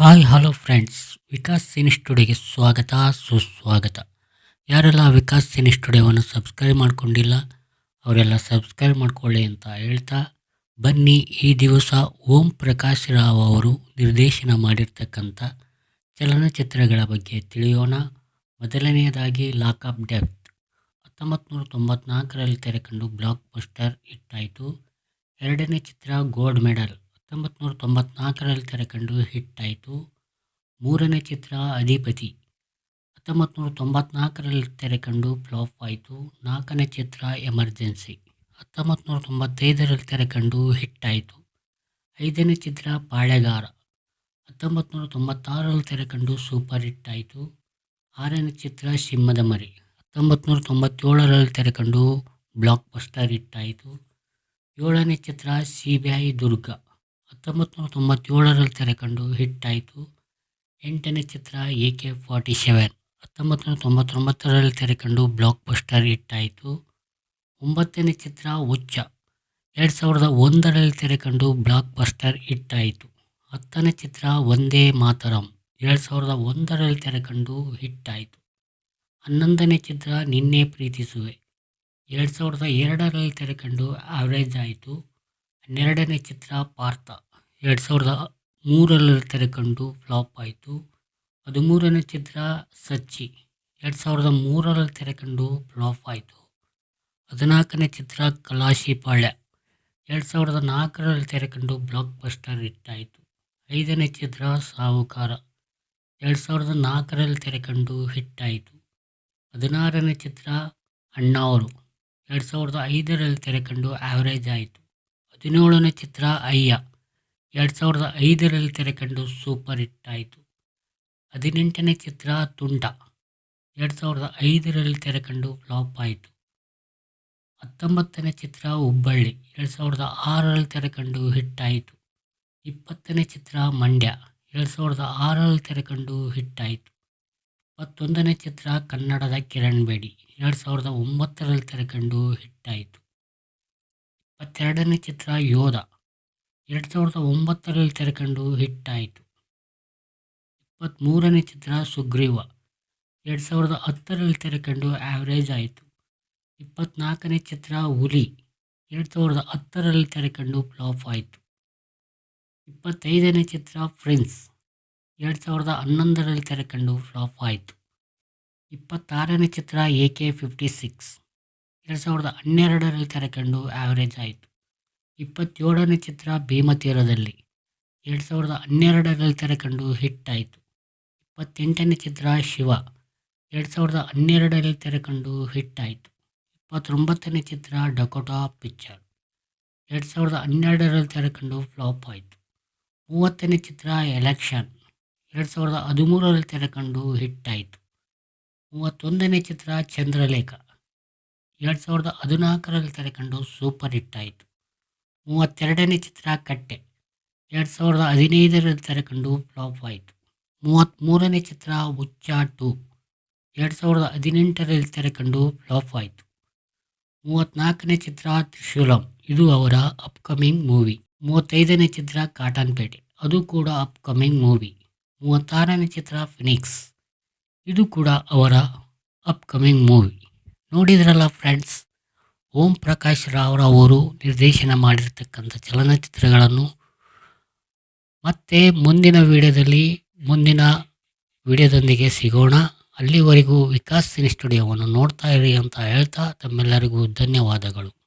Hi hello friends Vikas cine ಸ್ಟುಡಿಯೋಗೆ ಸ್ವಾಗತ, ಸುಸ್ವಾಗತ. ಯಾರೆಲ್ಲ ವಿಕಾಸ್ ಸಿನಿ ಸ್ಟುಡಿಯೋವನ್ನು ಸಬ್ಸ್ಕ್ರೈಬ್ ಮಾಡಿಕೊಂಡಿಲ್ಲ, ಅವರೆಲ್ಲ ಸಬ್ಸ್ಕ್ರೈಬ್ ಮಾಡಿಕೊಳ್ಳಿ ಅಂತ ಹೇಳ್ತಾ, ಬನ್ನಿ ಈ ದಿವಸ ಓಂ ಪ್ರಕಾಶ್ ರಾವ್ ಅವರು ನಿರ್ದೇಶನ ಮಾಡಿರ್ತಕ್ಕಂಥ ಚಲನಚಿತ್ರಗಳ ಬಗ್ಗೆ ತಿಳಿಯೋಣ. ಮೊದಲನೆಯದಾಗಿ ಲಾಕ್ ಆಫ್ ಡೆಪ್ತ್ ಹತ್ತೊಂಬತ್ತು ನೂರ ತೊಂಬತ್ನಾಲ್ಕರಲ್ಲಿ ತೆರೆಕಂಡು ಬ್ಲಾಕ್ ಪೋಸ್ಟರ್ ಇಟ್ಟಾಯಿತು ಎರಡನೇ ಚಿತ್ರ ಗೋಲ್ಡ್ ಮೆಡಲ್ ಹತ್ತೊಂಬತ್ತು ನೂರ ತೊಂಬತ್ನಾಲ್ಕರಲ್ಲಿ ತೆರೆಕಂಡು ಹಿಟ್ಟಾಯಿತು. ಮೂರನೇ ಚಿತ್ರ ಅಧಿಪತಿ. ಹತ್ತೊಂಬತ್ತು ನೂರ ತೊಂಬತ್ನಾಲ್ಕರಲ್ಲಿ ತೆರೆಕಂಡು ಫ್ಲಾಪ್ ಆಯಿತು ನಾಲ್ಕನೇ ಚಿತ್ರ ಎಮರ್ಜೆನ್ಸಿ. ಹತ್ತೊಂಬತ್ತು ನೂರ ತೊಂಬತ್ತೈದರಲ್ಲಿ ತೆರೆಕಂಡು ಹಿಟ್ಟಾಯಿತು. ಐದನೇ ಚಿತ್ರ ಪಾಳೆಗಾರ. ಹತ್ತೊಂಬತ್ತು ನೂರ ತೊಂಬತ್ತಾರರಲ್ಲಿ ತೆರೆಕಂಡು ಸೂಪರ್ ಹಿಟ್ ಆಯಿತು ಆರನೇ ಚಿತ್ರ ಸಿಂಹದ ಮರಿ. ಹತ್ತೊಂಬತ್ತು ನೂರ ತೊಂಬತ್ತೇಳರಲ್ಲಿ ತೆರೆಕಂಡು ಬ್ಲಾಕ್ ಬಸ್ಟರ್ ಹಿಟ್ಟಾಯಿತು. ಏಳನೇ ಚಿತ್ರ ಸಿ ಬಿ ಐ ದುರ್ಗ. ಹತ್ತೊಂಬತ್ತು ನೂರ ತೊಂಬತ್ತೇಳರಲ್ಲಿ ತೆರೆಕಂಡು ಹಿಟ್ಟಾಯಿತು. ಎಂಟನೇ ಚಿತ್ರ ಎ ಕೆ ಫಾರ್ಟಿ ಸೆವೆನ್. ಹತ್ತೊಂಬತ್ತು ನೂರ ತೊಂಬತ್ತೊಂಬತ್ತರಲ್ಲಿ ತೆರೆಕಂಡು ಬ್ಲಾಕ್ ಬಸ್ಟರ್ ಹಿಟ್ಟಾಯಿತು. ಒಂಬತ್ತನೇ ಚಿತ್ರ ಉಚ್ಚ ಎರಡು ಸಾವಿರದ ಒಂದರಲ್ಲಿ ತೆರೆಕಂಡು ಬ್ಲಾಕ್ ಬಸ್ಟರ್ ಹಿಟ್ಟಾಯಿತು. ಹತ್ತನೇ ಚಿತ್ರ ಒಂದೇ ಮಾತರಂ. ಎರಡು ಸಾವಿರದ ಒಂದರಲ್ಲಿ ತೆರೆಕಂಡು ಹಿಟ್ಟಾಯಿತು. ಹನ್ನೊಂದನೇ ಚಿತ್ರ ನಿನ್ನೆ ಪ್ರೀತಿಸುವೆ. ಎರಡು ಸಾವಿರದ ಎರಡರಲ್ಲಿ ತೆರೆಕಂಡು ಆವ್ರೇಜ್ ಆಯಿತು. ಹನ್ನೆರಡನೇ ಚಿತ್ರ ಪಾರ್ಥ. ಎರಡು ಸಾವಿರದ ಮೂರರಲ್ಲಿ ತೆರೆಕಂಡು ಫ್ಲಾಪ್ ಆಯಿತು. ಹದಿಮೂರನೇ ಚಿತ್ರ ಸಚ್ಚಿ ಎರಡು ಸಾವಿರದ ಮೂರರಲ್ಲಿ ತೆರೆಕಂಡು ಫ್ಲಾಪ್ ಆಯಿತು. ಹದಿನಾಲ್ಕನೇ ಚಿತ್ರ ಕಲಾಶಿಪಾಳ್ಯ ಎರಡು ಸಾವಿರದ ನಾಲ್ಕರಲ್ಲಿ ತೆರೆಕಂಡು ಬ್ಲಾಕ್ ಬಸ್ಟರ್ ಹಿಟ್ಟಾಯಿತು ಐದನೇ ಚಿತ್ರ ಸಾಹುಕಾರ ಎರಡು ಸಾವಿರದ ನಾಲ್ಕರಲ್ಲಿ ಹಿಟ್ ಹಿಟ್ಟಾಯಿತು ಹದಿನಾರನೇ ಚಿತ್ರ ಅಣ್ಣಾವರು ಎರಡು ಸಾವಿರದ ಐದರಲ್ಲಿ ತೆರೆಕಂಡು ಆ್ಯಾವ್ರೇಜ್ ಆಯಿತು. ಹದಿನೇಳನೇ ಚಿತ್ರ ಅಯ್ಯ ಎರಡು ಸಾವಿರದ ಐದರಲ್ಲಿ ತೆರೆಕಂಡು ಸೂಪರ್ ಹಿಟ್ ಆಯಿತು. ಹದಿನೆಂಟನೇ ಚಿತ್ರ ತುಂಟ. ಎರಡು ಸಾವಿರದ ಐದರಲ್ಲಿ ತೆರೆಕಂಡು ಫ್ಲಾಪ್ ಆಯಿತು. ಹತ್ತೊಂಬತ್ತನೇ ಚಿತ್ರ ಹುಬ್ಬಳ್ಳಿ. ಎರಡು ಸಾವಿರದ ಆರರಲ್ಲಿ ಹಿಟ್ ಆಯ್ತು. ಇಪ್ಪತ್ತನೇ ಚಿತ್ರ ಮಂಡ್ಯ. ಎರಡು ಸಾವಿರದ ಆರರಲ್ಲಿ ಹಿಟ್ ಆಯ್ತು. ಇಪ್ಪತ್ತೊಂದನೇ ಚಿತ್ರ ಕನ್ನಡದ ಕಿರಣ್ ಬೇಡಿ. ಎರಡು ಸಾವಿರದ ಒಂಬತ್ತರಲ್ಲಿ ತೆರೆಕಂಡು ಆಯಿತು. ಇಪ್ಪತ್ತೆರಡನೇ ಚಿತ್ರ ಯೋಧ. ಎರಡು ಸಾವಿರದ ಒಂಬತ್ತರಲ್ಲಿ ತೆರೆಕಂಡು ಹಿಟ್ಟಾಯಿತು. ಇಪ್ಪತ್ತ್ಮೂರನೇ ಚಿತ್ರ ಸುಗ್ರೀವ. ಎರಡು ಸಾವಿರದ ಹತ್ತರಲ್ಲಿ ತೆರೆಕಂಡು ಆವ್ರೇಜ್ ಆಯಿತು. ಇಪ್ಪತ್ತ್ನಾಲ್ಕನೇ ಚಿತ್ರ ಹುಲಿ. ಎರಡು ಸಾವಿರದ ಹತ್ತರಲ್ಲಿ ತೆರೆಕಂಡು ಫ್ಲಾಪ್ ಆಯಿತು. ಇಪ್ಪತ್ತೈದನೇ ಚಿತ್ರ ಫ್ರೆಂಡ್ಸ್ ಎರಡು ಸಾವಿರದ ಹನ್ನೊಂದರಲ್ಲಿ ತೆರೆಕಂಡು ಫ್ಲಾಪ್ ಆಯಿತು. ಇಪ್ಪತ್ತಾರನೇ ಚಿತ್ರ ಎ ಕೆ ಫಿಫ್ಟಿ ಸಿಕ್ಸ್ ಎರಡು ಸಾವಿರದ ಹನ್ನೆರಡರಲ್ಲಿ ತೆರೆಕಂಡು ಆವ್ರೇಜ್ ಆಯಿತು. ಇಪ್ಪತ್ತೇಳನೇ ಚಿತ್ರ ಭೀಮತೀರದಲ್ಲಿ ಎರಡು ಸಾವಿರದ ಹನ್ನೆರಡರಲ್ಲಿ ತೆರೆಕಂಡು ಹಿಟ್ ಆಯಿತು ಇಪ್ಪತ್ತೆಂಟನೇ ಚಿತ್ರ ಶಿವ. ಎರಡು ಸಾವಿರದ ಹನ್ನೆರಡರಲ್ಲಿ ತೆರೆಕಂಡು ಹಿಟ್ ಆಯಿತು ಇಪ್ಪತ್ತೊಂಬತ್ತನೇ ಚಿತ್ರ ಡಕೋಟಾ ಪಿಕ್ಚರ್ ಎರಡು ಸಾವಿರದ ಹನ್ನೆರಡರಲ್ಲಿ ತೆರೆಕಂಡು ಫ್ಲಾಪ್ ಆಯಿತು. ಮೂವತ್ತನೇ ಚಿತ್ರ ಎಲೆಕ್ಷನ್ ಎರಡು ಸಾವಿರದ ಹದಿಮೂರರಲ್ಲಿ ತೆರೆಕಂಡು ಹಿಟ್ ಆಯಿತು ಮೂವತ್ತೊಂದನೇ ಚಿತ್ರ ಚಂದ್ರಲೇಖ ಎರಡು ಸಾವಿರದ ಹದಿನಾಲ್ಕರಲ್ಲಿ ತೆರೆಕಂಡು ಸೂಪರ್ ಹಿಟ್ ಆಯಿತು. ಮೂವತ್ತೆರಡನೇ ಚಿತ್ರ ಕಟ್ಟೆ. ಎರಡು ಸಾವಿರದ ಹದಿನೈದರಲ್ಲಿ ತೆರೆಕಂಡು ಫ್ಲಾಪ್ ಆಯಿತು. ಮೂವತ್ತ್ಮೂರನೇ ಚಿತ್ರ ಉಚ್ಚಾ ಟು ಎರಡು ಸಾವಿರದ ಹದಿನೆಂಟರಲ್ಲಿ ತೆರೆಕಂಡು ಫ್ಲಾಪ್ ಆಯಿತು. ಮೂವತ್ತ್ನಾಲ್ಕನೇ ಚಿತ್ರ ತ್ರಿಶೂಲಂ. ಇದು ಅವರ ಅಪ್ಕಮಿಂಗ್ ಮೂವಿ. ಮೂವತ್ತೈದನೇ ಚಿತ್ರ ಕಾಟನ್ಪೇಟೆ. ಅದು ಕೂಡ ಅಪ್ಕಮಿಂಗ್ ಮೂವಿ. ಮೂವತ್ತಾರನೇ ಚಿತ್ರ ಫಿನಿಕ್ಸ್. ಇದು ಕೂಡ ಅವರ ಅಪ್ಕಮಿಂಗ್ ಮೂವಿ. ನೋಡಿದ್ರಲ್ಲ ಫ್ರೆಂಡ್ಸ್ ಓಂ ಪ್ರಕಾಶ್ ರಾವ್ರವರು ನಿರ್ದೇಶನ ಮಾಡಿರ್ತಕ್ಕಂಥ ಚಲನಚಿತ್ರಗಳನ್ನು ಮತ್ತೆ ಮುಂದಿನ ವಿಡಿಯೋದಲ್ಲಿ ಮುಂದಿನ ವಿಡಿಯೋದೊಂದಿಗೆ ಸಿಗೋಣ. ಅಲ್ಲಿವರೆಗೂ ವಿಕಾಸ್ ಸಿನಿ ಸ್ಟುಡಿಯೋವನ್ನು ನೋಡ್ತಾ ಇರಿ ಅಂತ ಹೇಳ್ತಾ ತಮ್ಮೆಲ್ಲರಿಗೂ ಧನ್ಯವಾದಗಳು.